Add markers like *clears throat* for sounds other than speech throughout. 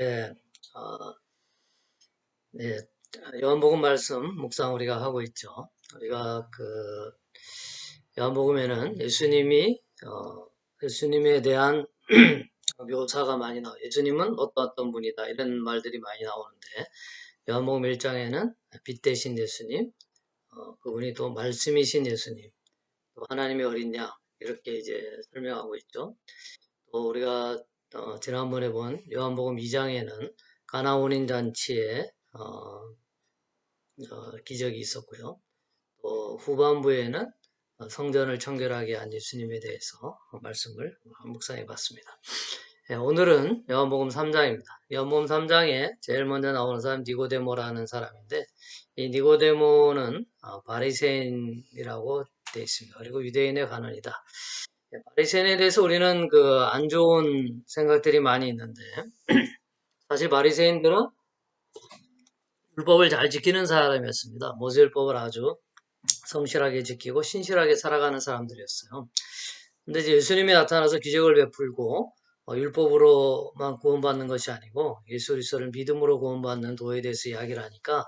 예, 어, 네, 요한복음 말씀 묵상 우리가 하고 있죠. 우리가 그 요한복음에는 예수님이 어, 예수님에 대한 *clears throat* 묘사가 많이 나와요. 예수님은 어떤 어떤 분이다 이런 말들이 많이 나오는데 요한복음 1장에는 빛 대신 예수님, 어, 그분이 또 말씀이신 예수님, 또 하나님의 어린 양 이렇게 이제 설명하고 있죠. 또 우리가 어, 지난번에 본 요한복음 2장에는 가나온인 잔치에 어, 어, 기적이 있었고요. 또 후반부에는 성전을 청결하게 한 예수님에 대해서 말씀을 묵상해 봤습니다. 네, 오늘은 요한복음 3장입니다. 요한복음 3장에 제일 먼저 나오는 사람 니고데모라는 사람인데 이 니고데모는 어, 바리새인이라고 되어 있습니다. 그리고 유대인의 간원이다. 네, 바리새인에 대해서 우리는 그 안 좋은 생각들이 많이 있는데 *clears throat* 사실 바리새인들은 율법을 잘 지키는 사람이었습니다. 모세율법을 아주 성실하게 지키고 신실하게 살아가는 사람들이었어요. 근데 이제 예수님이 나타나서 기적을 베풀고 어, 율법으로만 구원받는 것이 아니고 예수 그리스도를 믿음으로 구원받는 도에 대해서 이야기를 하니까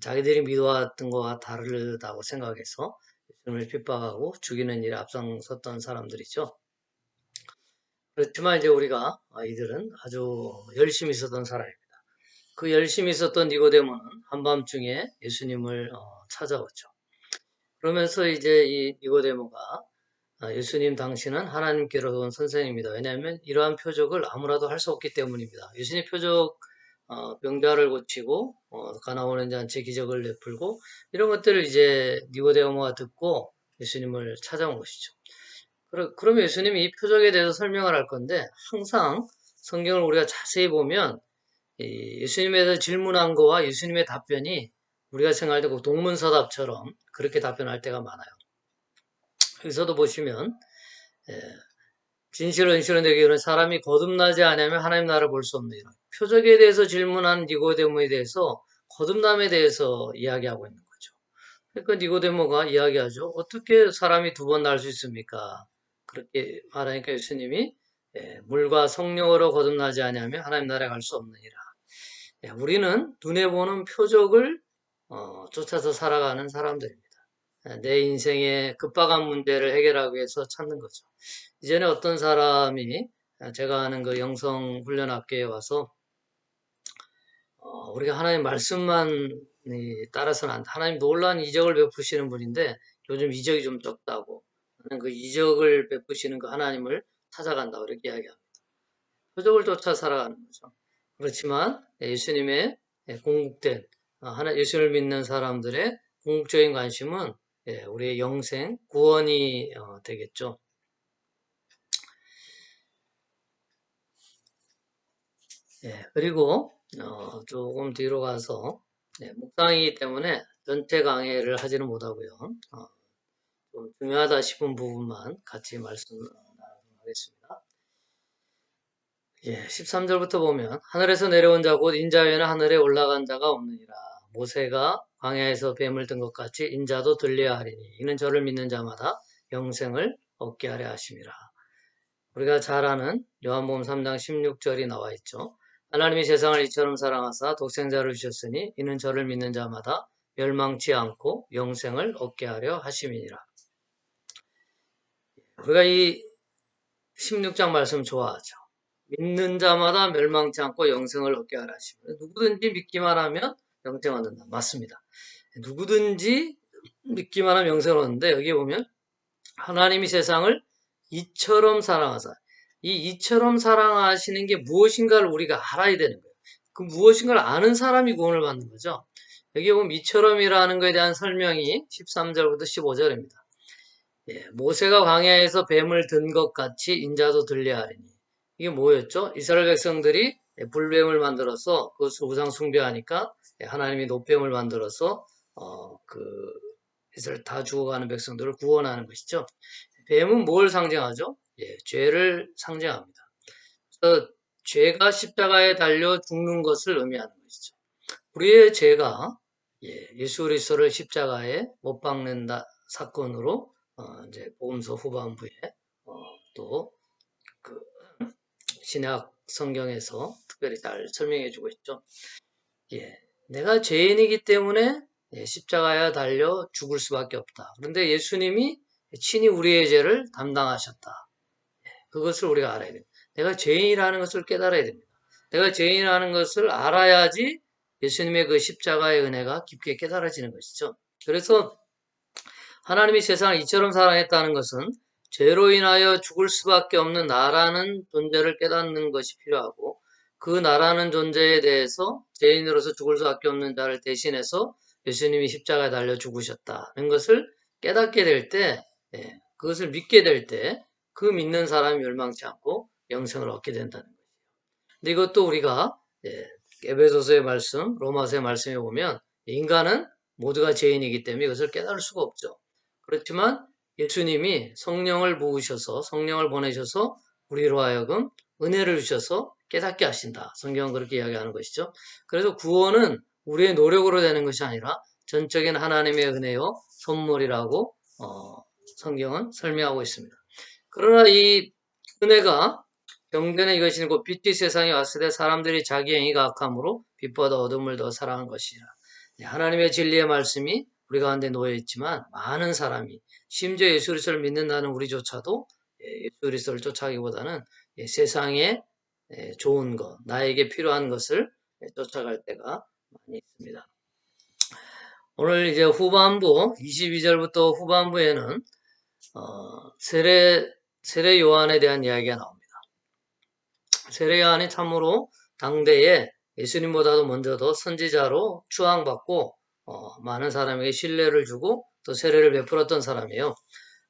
자기들이 믿어왔던 것과 다르다고 생각해서 예수님을 핍박하고 죽이는 일에 앞장섰던 사람들이죠. 그렇지만 이제 우리가 이들은 아주 열심히 있었던 사람입니다. 그 열심히 있었던 니고데모는 한밤중에 예수님을 어, 찾아왔죠. 그러면서 이제 이 니고데모가 아, 예수님 당신은 하나님께로 온 선생입니다. 왜냐하면 이러한 표적을 아무라도 할 수 없기 때문입니다. 예수님 표적 어, 병자를 고치고 어, 가나오는 잔치 기적을 내풀고 이런 것들을 이제 니고데모가 듣고 예수님을 찾아온 것이죠. 그러, 그럼 예수님이 이 표적에 대해서 설명을 할 건데 항상 성경을 우리가 자세히 보면 예수님에 대해서 질문한 거와 예수님의 답변이 우리가 생각할 때 그 동문서답처럼 그렇게 답변할 때가 많아요. 여기서도 보시면 예, 진실 은 실은 되기는 사람이 거듭나지 않으면 하나님 나라를 볼 수 없느니라. 표적에 대해서 질문한 니고데모에 대해서 거듭남에 대해서 이야기하고 있는 거죠. 그러니까 니고데모가 이야기하죠. 어떻게 사람이 두 번 날 수 있습니까? 그렇게 말하니까 예수님이 예, 물과 성령으로 거듭나지 않으면 하나님 나라에 갈 수 없느니라. 예, 우리는 눈에 보는 표적을 어, 쫓아서 살아가는 사람들입니다. 내 인생의 급박한 문제를 해결하기 위해서 찾는 거죠. 이전에 어떤 사람이 제가 하는 그 영성 훈련 학교에 와서 어, 우리가 하나님 말씀만 따라서는 안 돼. 하나님 놀라운 이적을 베푸시는 분인데 요즘 이적이 좀 적다고. 나는 그 이적을 베푸시는 그 하나님을 찾아간다. 고 이렇게 이야기합니다. 표적을 쫓아 살아가는 거죠. 그렇지만 예수님의 공국된 어, 하나 예수를 믿는 사람들의 궁극적인 관심은 예, 우리의 영생, 구원이 어, 되겠죠. 예, 그리고 어, 조금 뒤로 가서 예, 묵상이기 때문에 전체 강의를 하지는 못하고요. 어, 좀 중요하다 싶은 부분만 같이 말씀 하겠습니다. 예, 13절부터 보면 하늘에서 내려온 자 곧 인자위에는 하늘에 올라간 자가 없느니라. 모세가 광야에서 뱀을 든 것 같이 인자도 들려야 하리니 이는 저를 믿는 자마다 영생을 얻게 하려 하심이라. 우리가 잘 아는 요한복음 3장 16절이 나와 있죠. 하나님이 세상을 이처럼 사랑하사 독생자를 주셨으니 이는 저를 믿는 자마다 멸망치 않고 영생을 얻게 하려 하심이니라. 우리가 이 16장 말씀 좋아하죠. 믿는 자마다 멸망치 않고 영생을 얻게 하라 하십니다. 누구든지 믿기만 하면 영생 얻는다. 맞습니다. 누구든지 믿기만 하면 영생을 얻는데 여기 보면 하나님이 세상을 이처럼 사랑하사 이 이처럼 사랑하시는 게 무엇인가를 우리가 알아야 되는 거예요. 그 무엇인가를 아는 사람이 구원을 받는 거죠. 여기 보면 이처럼이라는 것에 대한 설명이 13절부터 15절입니다. 예, 모세가 광야에서 뱀을 든 것 같이 인자도 들려하리니 이게 뭐였죠? 이스라엘 백성들이 불뱀을 만들어서 그것을 우상 숭배하니까 하나님이 노뱀을 만들어서 어, 그 이스라엘 다 죽어가는 백성들을 구원하는 것이죠. 뱀은 뭘 상징하죠? 예, 죄를 상징합니다. 그래서 죄가 십자가에 달려 죽는 것을 의미하는 것이죠. 우리의 죄가 예, 예수 그리스도를 십자가에 못 박는다 사건으로 어, 이제 보험서 후반부에 어, 또그 신약 성경에서 특별히 잘 설명해 주고 있죠. 예, 내가 죄인이기 때문에 예, 십자가에 달려 죽을 수밖에 없다. 그런데 예수님이 친히 우리의 죄를 담당하셨다. 예, 그것을 우리가 알아야 됩니다. 내가 죄인이라는 것을 깨달아야 됩니다. 내가 죄인이라는 것을 알아야지 예수님의 그 십자가의 은혜가 깊게 깨달아지는 것이죠. 그래서 하나님이 세상을 이처럼 사랑했다는 것은 죄로 인하여 죽을 수밖에 없는 나라는 존재를 깨닫는 것이 필요하고 그 나라는 존재에 대해서 죄인으로서 죽을 수밖에 없는 자를 대신해서 예수님이 십자가에 달려 죽으셨다는 것을 깨닫게 될 때, 예, 그것을 믿게 될 때, 그 믿는 사람이 멸망치 않고 영생을 얻게 된다는 거예요. 근데 이것도 우리가 예, 에베소서의 말씀, 로마서의 말씀에 보면 인간은 모두가 죄인이기 때문에 이것을 깨달을 수가 없죠. 그렇지만 예수님이 성령을 부으셔서 성령을 보내셔서 우리로 하여금 은혜를 주셔서 깨닫게 하신다. 성경은 그렇게 이야기하는 것이죠. 그래서 구원은 우리의 노력으로 되는 것이 아니라 전적인 하나님의 은혜요 선물이라고 어, 성경은 설명하고 있습니다. 그러나 이 은혜가 경전의 이것이 곧 빛이 세상에 왔을 때 사람들이 자기 행위가 악함으로 빛보다 어둠을 더 사랑한 것이라. 네, 하나님의 진리의 말씀이 우리 가운데 놓여 있지만 많은 사람이 심지어 예수 그리스도를 믿는다는 우리조차도 예, 예수 그리스도를 쫓아가기보다는 예, 세상에 예, 좋은 것, 나에게 필요한 것을 쫓아갈 때가 많이 있습니다. 오늘 이제 후반부 22절부터 후반부에는 어, 세례 세례 요한에 대한 이야기가 나옵니다. 세례 요한이 참으로 당대에 예수님보다도 먼저도 선지자로 추앙받고 어, 많은 사람에게 신뢰를 주고 또 세례를 베풀었던 사람이에요.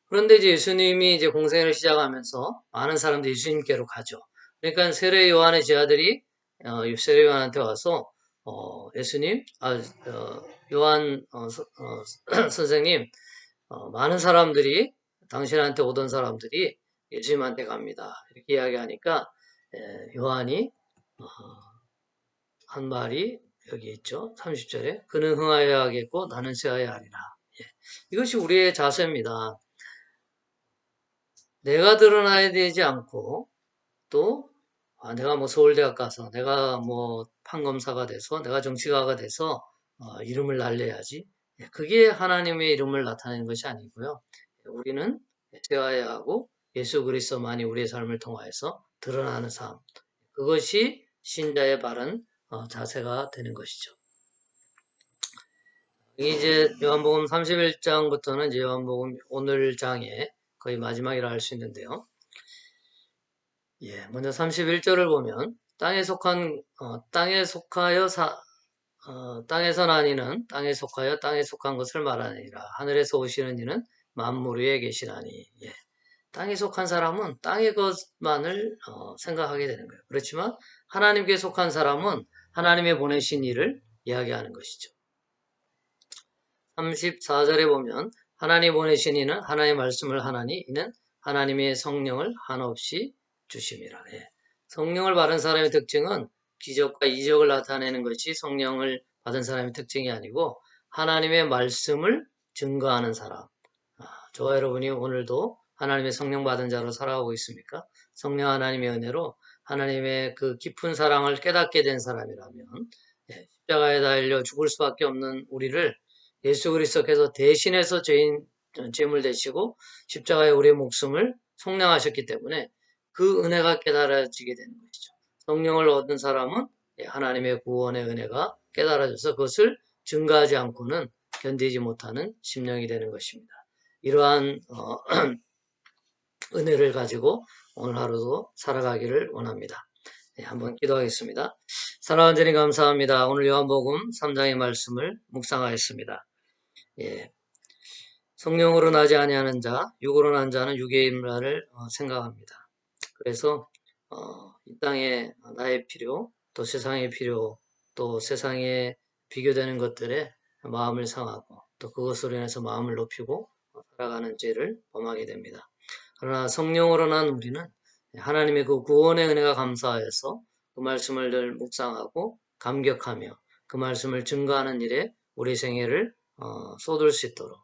그런데 이제 예수님이 이제 공생을 시작하면서 많은 사람들이 예수님께로 가죠. 그러니까 세례 요한의 제자들이 어, 세례 요한한테 와서 어, 예수님, 아, 어, 요한 어, 서, 어, *clears throat* 선생님, 어, 많은 사람들이 당신한테 오던 사람들이 예수님한테 갑니다. 이렇게 이야기하니까 예, 요한이 어, 한 말이 여기 있죠. 30절에 그는 흥하여야 하겠고 나는 쇠하여야 하리라. 예. 이것이 우리의 자세입니다. 내가 드러나야 되지 않고 또 아, 내가 뭐 서울대학 가서 내가 뭐 판검사가 돼서 내가 정치가가 돼서 어, 이름을 날려야지. 예, 그게 하나님의 이름을 나타내는 것이 아니고요. 우리는 쇠하여야 하고 예수 그리스도만이 우리의 삶을 통하여서 드러나는 삶. 그것이 신자의 바른 어, 자세가 되는 것이죠. 이제 요한복음 31장부터는 이제 요한복음 오늘 장의 거의 마지막이라 할 수 있는데요. 예, 먼저 31절을 보면 땅에 속한 어, 땅에 속하여 사, 어, 땅에서 난 이는 땅에 속하여 땅에 속한 것을 말하느니라 하늘에서 오시는 이는 만물 위에 계시나니 예. 땅에 속한 사람은 땅의 것만을 어, 생각하게 되는 거예요. 그렇지만 하나님께 속한 사람은 하나님의 보내신 일을 이야기하는 것이죠. 34절에 보면 하나님 보내신 이는 하나님의 말씀을 하나니 이는 하나님의 성령을 한없이 주심이라. 예. 성령을 받은 사람의 특징은 기적과 이적을 나타내는 것이 성령을 받은 사람의 특징이 아니고 하나님의 말씀을 증거하는 사람. 아, 저와 여러분이 오늘도 하나님의 성령 받은 자로 살아가고 있습니까? 성령 하나님의 은혜로 하나님의 그 깊은 사랑을 깨닫게 된 사람이라면 예, 십자가에 달려 죽을 수밖에 없는 우리를 예수 그리스도께서 대신해서 죄인 죄물 되시고 십자가에 우리의 목숨을 속량하셨기 때문에 그 은혜가 깨달아지게 되는 것이죠. 성령을 얻은 사람은 예, 하나님의 구원의 은혜가 깨달아져서 그것을 증가하지 않고는 견디지 못하는 심령이 되는 것입니다. 이러한 어, *clears throat* 은혜를 가지고 오늘 하루도 살아가기를 원합니다. 네, 한번 기도하겠습니다. 사랑하는 주님 감사합니다. 오늘 요한복음 3장의 말씀을 묵상하였습니다. 예. 성령으로 나지 아니하는 자, 육으로 난 자는 육의 임라를 어, 생각합니다. 그래서 어, 이 땅에 나의 필요, 또 세상의 필요, 또 세상에 비교되는 것들에 마음을 상하고 또 그것으로 인해서 마음을 높이고 살아가는 죄를 범하게 됩니다. 그러나 성령으로 난 우리는 하나님의 그 구원의 은혜가 감사해서 그 말씀을 늘 묵상하고 감격하며 그 말씀을 증거하는 일에 우리 생애를 어, 쏟을 수 있도록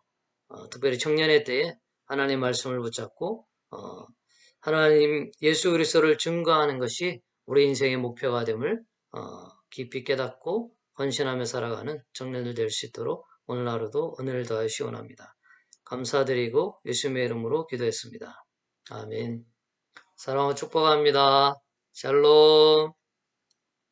어, 특별히 청년의 때에 하나님 말씀을 붙잡고 어, 하나님 예수 그리스도를 증거하는 것이 우리 인생의 목표가 됨을 어, 깊이 깨닫고 헌신하며 살아가는 청년들 될 수 있도록 오늘 하루도 은혜를 더하시 원합니다. 감사드리고 예수님의 이름으로 기도했습니다. 아멘. 사랑하고 축복합니다. 샬롬.